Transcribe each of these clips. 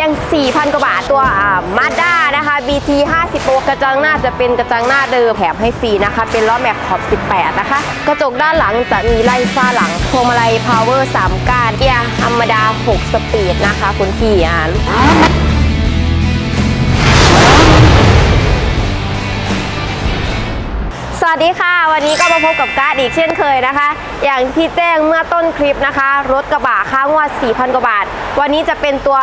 พียง 4,000 กว่าบาทตัวมาด้านะคะ BT 50 Pro กระจังหน้าจะเป็นกระจังหน้าเดิมแถมให้ฟรีนะคะ เป็นล้อแม็กขอบ 18 นะคะ กระจกด้านหลังจะมีไล่ฟ้าหลังพวงมาลัย Power 3ก้านเกียร์ธรรมดา 6 สปีดนะคะคุณพี่อ่า สวัสดีค่ะ วันนี้ก็มาพบกับการ์ดอีกเช่นเคยนะคะ อย่างที่แจ้งเมื่อต้นคลิปนะคะ รถกระบะค่างวด4,000 กว่าบาท วันนี้จะเป็นตัว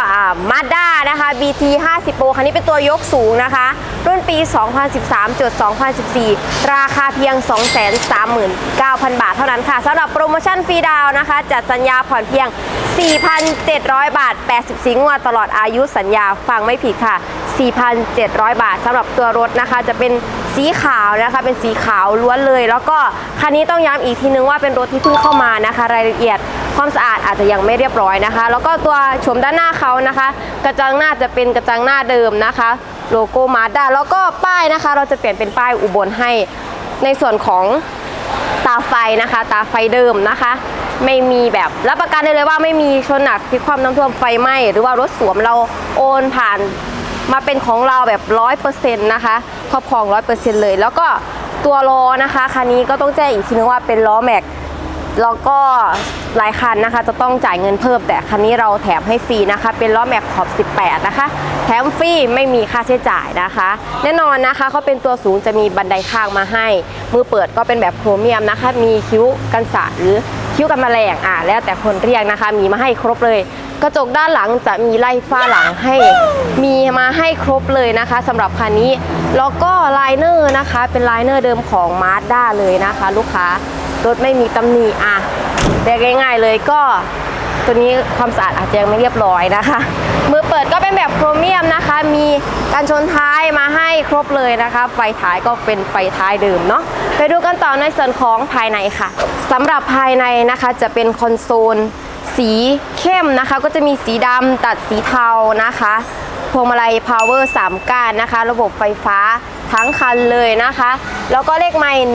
มาด้านะคะ BT 50 Pro คันนี้เป็นตัวยกสูงนะคะ รุ่นปี 2013จด2014 ราคาเพียง 239,000 บาทเท่านั้นค่ะสำหรับโปรโมชั่นฟรีดาวน์นะคะ จัดสัญญาผ่อนเพียง 4,700 บาท 84 งวดตลอดอายุสัญญาฟังไม่ผิดค่ะ 4,700 บาทสำหรับตัวรถนะคะจะเป็น สีขาวนะคะ เป็นสีขาวล้วนเลย แล้วก็คันนี้ต้องย้ำอีกทีนึงว่าเป็นรถที่เพิ่งเข้ามานะคะ รายละเอียดความสะอาดอาจจะยังไม่เรียบร้อยนะคะ แล้วก็ตัวชมด้านหน้าเขานะคะ กระจังหน้าจะเป็นกระจังหน้าเดิมนะคะ โลโก้มาด้าแล้วก็ป้ายนะคะ เราจะเปลี่ยนเป็นป้ายอุบลให้ในส่วนของตาไฟนะคะ ตาไฟเดิมนะคะ ไม่มีแบบรับประกันได้เลยว่าไม่มีชนหนักพลิกความน้ำท่วมไฟไหม้หรือว่ารถสวมเราโอนผ่านมาเป็นของเราแบบร้อยเปอร์เซ็นต์นะคะ ครอบครองร้อยเปอร์เซ็นต์เลย แล้วก็ตัวล้อนะคะคันนี้ก็ต้องแจ้งอีกทีนึงว่าเป็นล้อแม็กแล้วก็หลายคันนะคะ จะต้องจ่ายเงินเพิ่ม แต่คันนี้เราแถมให้ฟรีนะคะ เป็นล้อแม็กขอบ 18 นะคะ แถมฟรีไม่มีค่าใช้จ่ายนะคะ แน่นอนนะคะเขาเป็นตัวสูงจะมีบันไดข้างมาให้ มือเปิดก็เป็นแบบโครเมียมนะคะ มีคิ้วกันสาดหรือคิ้วกันแมลงอ่าแล้วแต่คนเรียกนะคะ มีมาให้ครบเลย กระจกด้านหลังจะมีไล่ฝ้าหลังให้ มีมาให้ครบเลยนะคะสำหรับคันนี้ แล้วก็ไลเนอร์นะคะ เป็นไลเนอร์เดิมของมาสด้าเลยนะคะ ลูกค้ารถไม่มีตำหนิอะเรียกง่ายๆเลยก็ตัวนี้ความสะอาดอาจจะยังไม่เรียบร้อยนะคะ มือเปิดก็เป็นแบบโครเมียมนะคะ มีการชนท้ายมาให้ครบเลยนะคะ ไฟท้ายก็เป็นไฟท้ายเดิมเนาะไปดูกันต่อในส่วนของภายในค่ะสำหรับภายในนะคะจะเป็นคอนโซล สีเข้มนะคะ ก็จะมีสีดำตัดสีเทานะคะพวงมาลัย power 3ก้านนะคะ ระบบไฟฟ้าทั้งคันเลยนะคะ แล้วก็เลขไมล์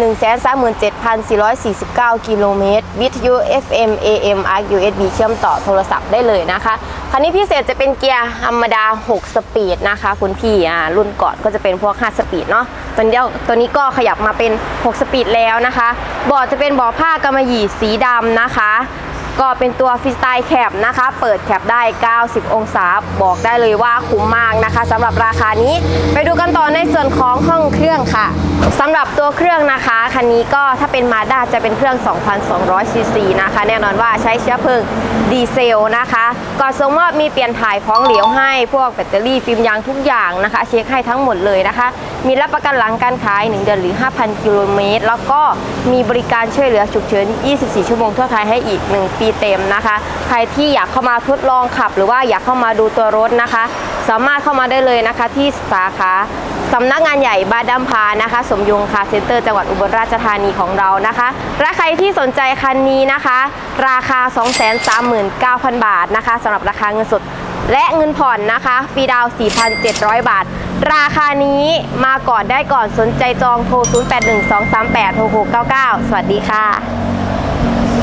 137,449 กิโลเมตร วิทยุ FM AM ARC USB เชื่อมต่อโทรศัพท์ได้เลยนะคะ คันนี้พิเศษจะเป็นเกียร์ธรรมดา 6 สปีดนะคะ คุณพี่อ่ารุ่นก่อนก็จะเป็นพวก 5 สปีดเนาะตัวนี้ตัวนี้ก็ขยับมาเป็น 6 สปีดแล้วนะคะเบาะจะเป็นเบาะผ้ากำมะหยี่สีดำนะคะ ก็เป็นตัวฟรีสไตล์แคปนะคะ เปิดแคปได้ 90 องศา บอกได้เลยว่าคุ้มมากนะคะสำหรับราคานี้ ไปดูกันต่อในส่วนของห้องเครื่องค่ะสำหรับตัวเครื่องนะคะคันนี้ก็ถ้าเป็นมาด้าจะเป็นเครื่อง 2,200ซีซีนะคะ แน่นอนว่าใช้เชื้อเพลิงดีเซลนะคะก่อนส่งมอบมีเปลี่ยนถ่ายของเหลวให้พวกแบตเตอรี่ฟิล์มยางทุกอย่างนะคะ เช็คให้ทั้งหมดเลยนะคะ มีรับประกันหลังการขาย 1 เดือนหรือ 5,000 กิโลเมตร แล้วก็มีบริการช่วยเหลือฉุกเฉิน 24 ชั่วโมงทั่วไทยให้อีก 1 ปีเต็มนะคะ ใครที่อยากเข้ามาทดลองขับ หรือว่าอยากเข้ามาดูตัวรถนะคะ สามารถเข้ามาได้เลยนะคะที่สาขาสำนักงานใหญ่บาดดัมพานะคะ สมยงคาเซ็นเตอร์จังหวัดอุบลราชธานีของเรานะคะ และใครที่สนใจคันนี้นะคะ ราคา 239,000 บาทนะคะสำหรับราคาเงินสด และเงินผ่อนนะคะฟรีดาว 4,700 บาท ราคานี้มาก่อนได้ก่อนสนใจจองโทร 0812386699 สวัสดีค่ะ